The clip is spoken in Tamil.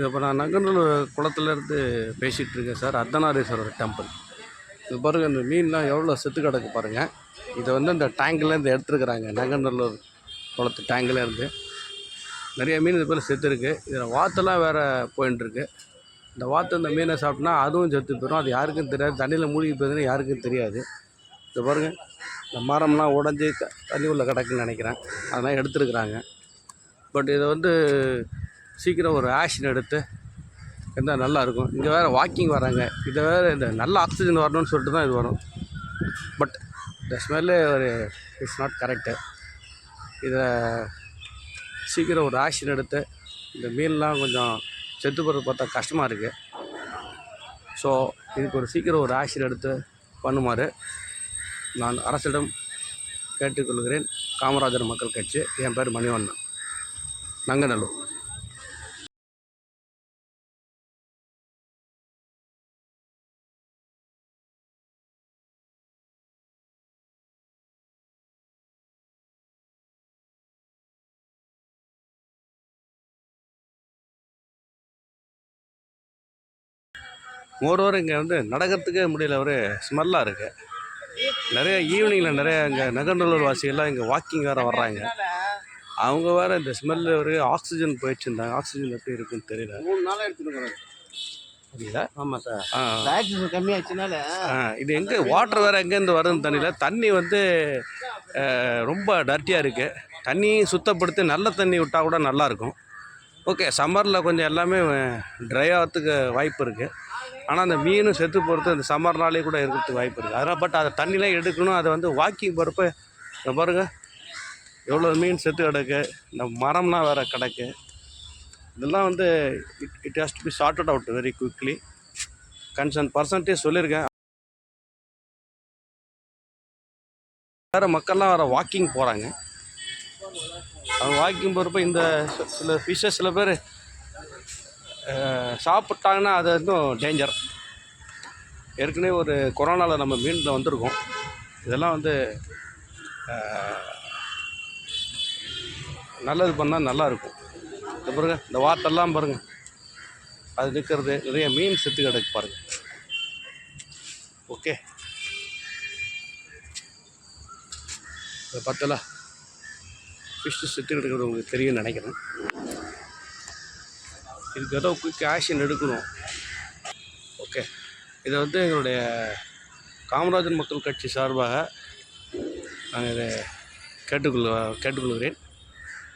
இது இப்போ நான் நங்கநல்லூர் குளத்துலேருந்து பேசிகிட்டு இருக்கேன் சார். அர்த்தநாரீஸ்வரர் டெம்பிள் இது பாருங்கள் இந்த மீன்லாம் எவ்வளோ செத்து கிடக்கு பாருங்கள் இதை வந்து இந்த டேங்க்லேருந்து எடுத்துருக்குறாங்க. நங்கநல்லூர் குளத்து டேங்க்லேருந்து நிறைய மீன் இது போல் செத்து இருக்குது இதில் வாத்தெல்லாம் வேறு போயின்ட்டுருக்கு இந்த வாத்து இந்த மீனை சாப்பிட்னா அதுவும் செத்து போயிடும் அது யாருக்கும் தெரியாது. தண்ணியில் மூழ்கி போயிருந்ததுன்னு யாருக்கும் தெரியாது. இது பாருங்கள் இந்த மரம்லாம் உடஞ்சி த- தண்ணி உள்ள கிடக்குன்னு நினைக்கிறேன். அதெல்லாம் எடுத்துருக்குறாங்க. பட் இதை வந்து சீக்கிரம் ஒரு ஆக்ஷன் எடுத்து இருந்தால் நல்லாயிருக்கும். இங்கே வேறு வாக்கிங் வராங்க. இதை வேறு இந்த நல்ல ஆக்சிஜன் வரணும்னு சொல்லிட்டு தான் இது வரும். பட் இந்த ஸ்மெல்லு ஒரு இட்ஸ் நாட் கரெக்டு இதை சீக்கிரம் ஒரு ஆக்ஷன் எடுத்து இந்த மீன்லாம் கொஞ்சம் செத்து போகிறது பார்த்தா கஷ்டமாக இருக்குது ஸோ இதுக்கு ஒரு சீக்கிரம் ஒரு ஆக்ஷன் எடுத்து பண்ணுமாறு நான் அரசிடம் கேட்டுக்கொள்கிறேன். காமராஜர் மக்கள் கட்சி என் பேர் மணிவண்ணன். நங்கநல்லூர். மோரோவர் இங்கே வந்து நடக்கிறதுக்கே முடியல ஒரு ஸ்மெல்லாக இருக்குது நிறைய ஈவினிங்கில் நிறைய இங்கே நகர்நல்லூர் வாசிகள்லாம் இங்கே வாக்கிங் வேறு வர்றாங்க. அவங்க வேறு இந்த ஸ்மெல்லு ஒரு ஆக்சிஜன் போயிடுச்சு இருந்தாங்க ஆக்சிஜன் எப்படி இருக்குன்னு தெரியல. மூணு நாளாக எடுத்துருக்குறோம் புரியல ஆமாம் சார் ஆ. ஆக்சிஜன் கம்மியாச்சுனால ஆ, இது எங்கே வாட்டர் வேறு எங்கேருந்து வருதுன்னு தெரியல. தண்ணி வந்து ரொம்ப டர்ட்டியாக இருக்குது தண்ணி சுத்தப்படுத்தி நல்ல தண்ணி விட்டால் கூட நல்லாயிருக்கும் ஓகே சம்மரில் கொஞ்சம் எல்லாமே ட்ரை ஆகிறதுக்கு வாய்ப்பு இருக்குது ஆனால் அந்த மீனும் செத்து போகிறது அந்த சம்மர் நாளே கூட இருக்கிறதுக்கு வாய்ப்பு இருக்குது அதனால் பட் அதை தண்ணிலாம் எடுக்கணும். அதை வந்து வாக்கிங் போகிறப்ப பாருங்கள் எவ்வளோ மீன் செத்து கிடக்கு. இந்த மரம்லாம் வேறு கிடக்கு. இதெல்லாம் வந்து it it has to be sorted out very quickly concern percentage சொல்லியிருக்கேன். வேறு மக்கள்லாம் வேறு வாக்கிங் போகிறாங்க அவங்க வாக்கிங் போகிறப்ப இந்த சில ஃபிஷ்ஷஸ் சில பேர் சாப்பிட்டாங்கன்னா அது இன்னும் டேஞ்சர் ஏற்கனவே ஒரு கொரோனாவில் நம்ம மீனில் வந்திருக்கோம். இதெல்லாம் வந்து நல்லது பண்ணால் நல்லாயிருக்கும் இந்த பாருங்க இந்த வாத்தெல்லாம் பாருங்கள் அது நிற்கிறது நிறைய மீன் செத்து கிடக்கு பாருங்கள் ஓகே. இதை பார்த்தல ஃபிஷ்ஷு செத்து கிடக்கிறது உங்களுக்கு தெரியும்னு நினைக்கிறேன். இதுக்கு ஏதோ குயிக் ஆக்ஷன் எடுக்கணும். ஓகே இதை வந்து எங்களுடைய காமராஜர் மக்கள் கட்சி சார்பாக நாங்கள் இதை கேட்டுக்கொள்ள கேட்டுக்கொள்கிறேன்.